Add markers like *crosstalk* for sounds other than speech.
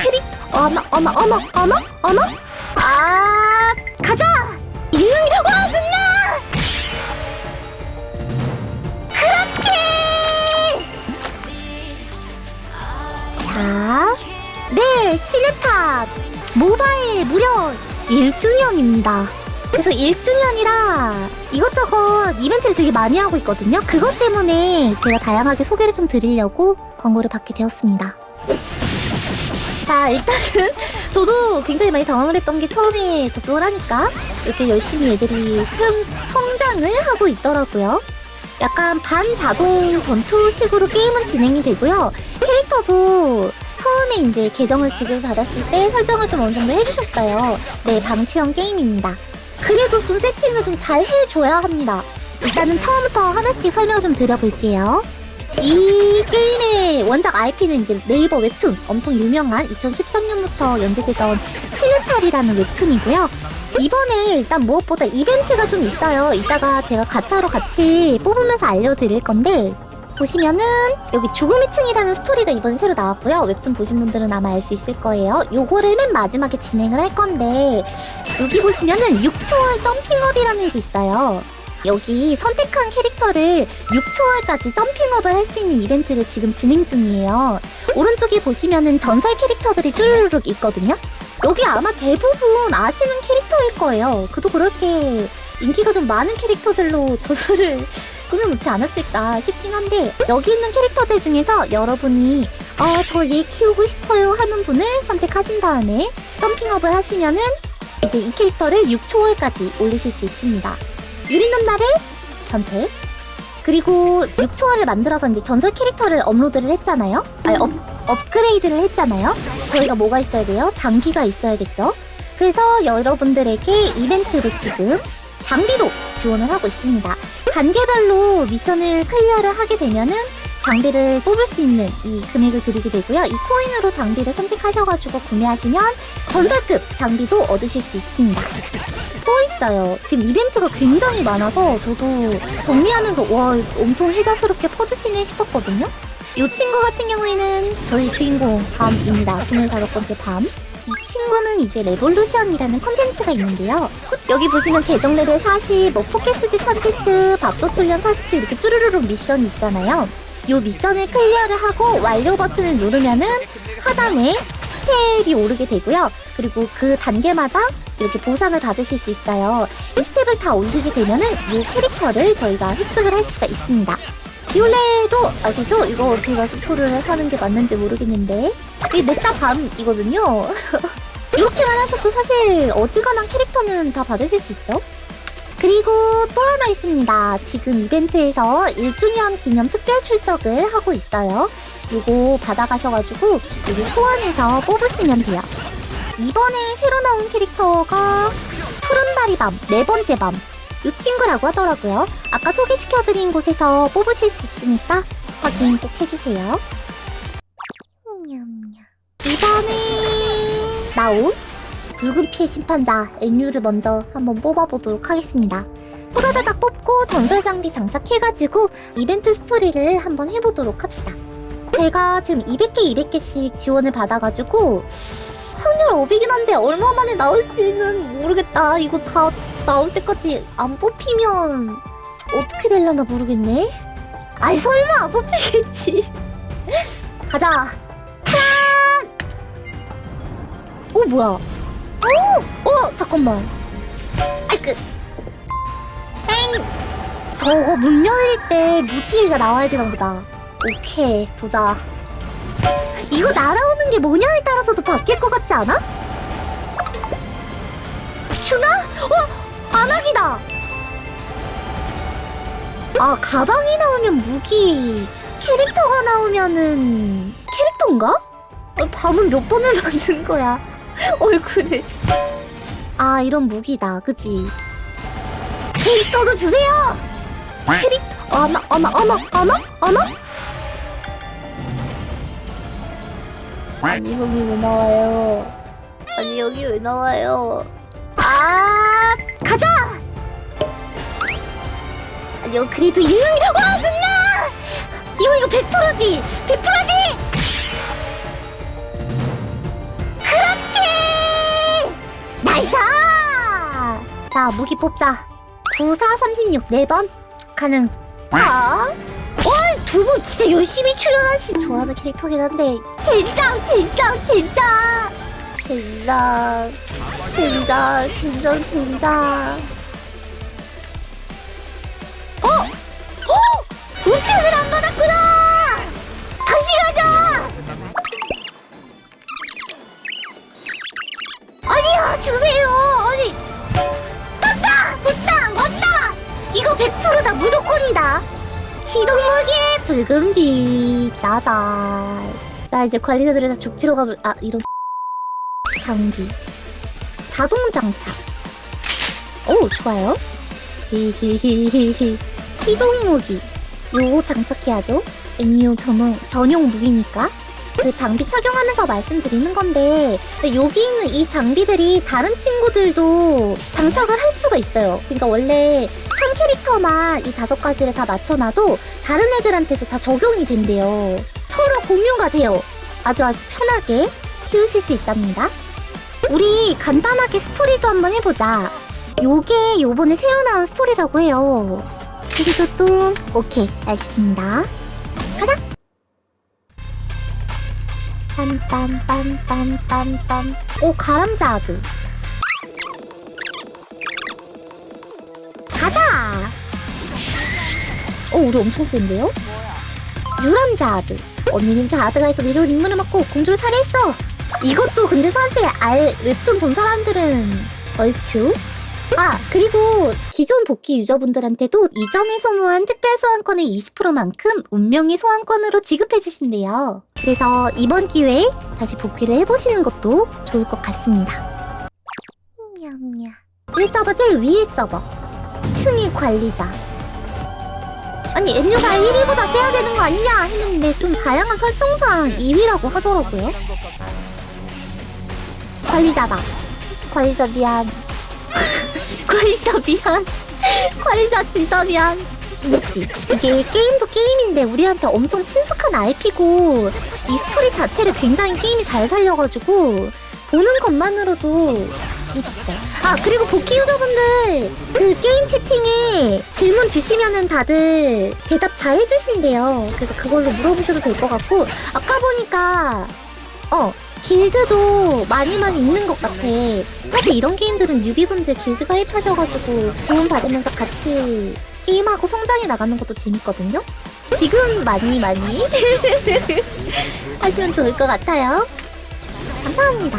캐릭? 어머 어머 어머 어머 어머? 아 가자! 와 끝나! 그렇지! 자네 시네탑. 모바일 무려 1주년입니다. 그래서 1주년이라 이것저것 이벤트를 되게 많이 하고 있거든요. 그것 때문에 제가 다양하게 소개를 좀 드리려고 광고를 받게 되었습니다 자 일단은 *laughs* 저도 굉장히 많이 당황을 했던 게 처음에 접속을 하니까 이렇게 열심히 애들이 성, 성장을 하고 있더라고요. 약간 반자동 전투식으로 게임은 진행이 되고요. 캐릭터도 처음에 이제 계정을 지급받았을 때 설정을 좀 어느 정도 해주셨어요. 네, 방치형 게임입니다. 그래도 좀 세팅을 좀 잘 해줘야 합니다. 일단은 처음부터 하나씩 설명을 좀 드려볼게요. 이 게임의 원작 IP는 이제 네이버 웹툰 엄청 유명한 2013년부터 연재되던 시네탈이라는 웹툰이고요. 이번에 일단 무엇보다 이벤트가 좀 있어요. 이따가 제가 가차로 같이 뽑으면서 알려드릴 건데 보시면은 여기 죽음의 층이라는 스토리가 이번에 새로 나왔고요. 웹툰 보신 분들은 아마 알 수 있을 거예요. 요거를 맨 마지막에 진행을 할 건데 여기 보시면은 6초월 점핑업이라는 게 있어요. 여기 선택한 캐릭터를 6초월까지 점핑업을 할 수 있는 이벤트를 지금 진행 중이에요. 오른쪽에 보시면은 전설 캐릭터들이 쭈르륵 있거든요. 여기 아마 대부분 아시는 캐릭터일 거예요. 그도 그렇게 인기가 좀 많은 캐릭터들로 *laughs* 조서를 꾸며놓지 않았을까 싶긴 한데 여기 있는 캐릭터들 중에서 여러분이 어, 저 얘 키우고 싶어요 하는 분을 선택하신 다음에 점핑업을 하시면은 이제 이 캐릭터를 6초월까지 올리실 수 있습니다. 유리눈나를 선택. 그리고 6초월을 만들어서 이제 전설 캐릭터를 업로드를 했잖아요. 아니, 업, 업그레이드를 했잖아요. 저희가 뭐가 있어야 돼요? 장비가 있어야겠죠. 그래서 여러분들에게 이벤트로 지금 장비도 지원을 하고 있습니다. 단계별로 미션을 클리어를 하게 되면은 장비를 뽑을 수 있는 이 금액을 드리게 되고요. 이 코인으로 장비를 선택하셔가지고 구매하시면 전설급 장비도 얻으실 수 있습니다. 또 있어요. 지금 이벤트가 굉장히 많아서 저도 정리하면서 와 엄청 혜자스럽게 퍼주시네 싶었거든요. 이 친구 같은 경우에는 저희 주인공 밤입니다. 25번째 밤. 이 친구는 이제 레볼루션이라는 컨텐츠가 있는데요. 여기 보시면 계정 레벨 40, 뭐 포켓스집 30트, 밥솥 훈련 40트 이렇게 쭈르르륵 미션이 있잖아요. 이 미션을 클리어를 하고 완료 버튼을 누르면은 하단에 스텝이 오르게 되고요. 그리고 그 단계마다 이렇게 보상을 받으실 수 있어요. 이 스텝을 다 올리게 되면은 이 캐릭터를 저희가 획득을 할 수가 있습니다. 비올레도 아시죠? 이거 제가 스포를 하는 게 맞는지 모르겠는데 이 넥타 밤이거든요. *laughs* 이렇게만 하셔도 사실 어지간한 캐릭터는 다 받으실 수 있죠. 그리고 또 하나 있습니다. 지금 이벤트에서 1주년 기념 특별 출석을 하고 있어요. 요거 받아가셔가지고 여기 소환해서 뽑으시면 돼요. 이번에 새로 나온 캐릭터가 푸른다리 밤, 네 번째 밤. 이 친구라고 하더라고요. 아까 소개시켜드린 곳에서 뽑으실 수 있으니까 확인 꼭 해주세요. 이번에 나온 붉은 피해 심판자 엔유를 먼저 한번 뽑아보도록 하겠습니다. 호다다닥 뽑고 전설 장비 장착해가지고 이벤트 스토리를 한번 해보도록 합시다. 제가 지금 200개, 200개씩 지원을 받아가지고 확률 500이긴 한데 얼마 만에 나올지는 모르겠다. 이거 다 나올 때까지 안 뽑히면 어떻게 될려나 모르겠네. 아이 설마 안 뽑히겠지. *laughs* 가자. 짠! 오 뭐야? 오! 어 잠깐만. 아이그. 땡! 저거 문 열릴 때 무지개가 나와야 되나 보다. 오케이 보자. 이거 날아오는 게 뭐냐에 따라서도 바뀔 것 같지 않아? 주나? 어? 안하기다! 아, 가방이 나오면 무기, 캐릭터가 나오면은, 캐릭터인가? 어, 밤은 몇 번을 만든 거야? *laughs* 얼굴에. 아, 이런 무기다, 그지? 캐릭터도 주세요! 캐릭터, 어머, 어머, 어머, 어머, 어머? 아니 여기 왜 나와요? 아니 여기 왜 나와요? 아 가자! 아니 여 그래도 이응이 와 끝나! 이거 이거 100%지! 100%지! 나이스! 자, 무기 뽑자. 9, 4, 36, 4번. 가능. 아? 와, 두분 진짜 열심히 출연하신 좋아하는 캐릭터긴 한데. 젠장, 젠장, 젠장! 젠장, 젠장, 젠장, 젠장. 어? 어? 우편을 안 받았구나! 다시 가자! 아니야, 주세요! 아니, 떴다! 됐다! 왔다! 이거 100%다! 무조건이다! 시동무기의 붉은 빛! 짜잔! 자, 이제 관리자들이 다 죽지로 가면, 아, 이런. *laughs* 장비. 자동 장착. 오, 좋아요. 히히히히히. 시동 무기. 요거 장착해야죠. N용 전용, 전용 무기니까. 그 장비 착용하면서 말씀드리는 건데 여기 있는 이 장비들이 다른 친구들도 장착을 할 수가 있어요. 그러니까 원래 한 캐릭터만 이 다섯 가지를 다 맞춰놔도 다른 애들한테도 다 적용이 된대요. 서로 공유가 돼요. 아주 아주 편하게 키우실 수 있답니다. 우리 간단하게 스토리도 한번 해보자. 요게 요번에 새로 나온 스토리라고 해요. 두두두둥. 오케이, 알겠습니다. 가자! 빰빰빰빰빰빰. 오, 가람자 아드. 우리 엄청 센데요? 유람자 아드. 언니는 자아드가 있어 내려온 인물을 맡고 공주를 살해했어. 이것도 근데 사실 알, 웹툰 본 사람들은 얼추? 아, 그리고 기존 복귀 유저분들한테도 이전에 소모한 특별 소환권의 20%만큼 운명의 소환권으로 지급해 주신대요. 그래서 이번 기회에 다시 복귀를 해보시는 것도 좋을 것 같습니다. 냠냠. 1서버 제일 위에 서버. 승희 관리자. 아니, 엔유가 1위보다 세야 되는 거 아니냐 했는데 좀 다양한 설정상 2위라고 하더라고요. 관리자다. 관리자 미안. *laughs* 관리자 미안. *laughs* 관리자 진짜 미안. 이지 이게 게임도 게임인데 우리한테 엄청 친숙한 IP고 이 스토리 자체를 굉장히 게임이 잘 살려가지고 보는 것만으로도. 아 그리고 복귀 유저분들 그 게임 채팅에 질문 주시면은 다들 대답 잘 해주신대요. 그래서 그걸로 물어보셔도 될 것 같고 아까 보니까 어 길드도 많이 많이 있는 것 같아. 사실 이런 게임들은 뉴비분들 길드 가입하셔가지고 도움 받으면서 같이 게임하고 성장해 나가는 것도 재밌거든요. 지금 많이 많이 *laughs* 하시면 좋을 것 같아요. 감사합니다.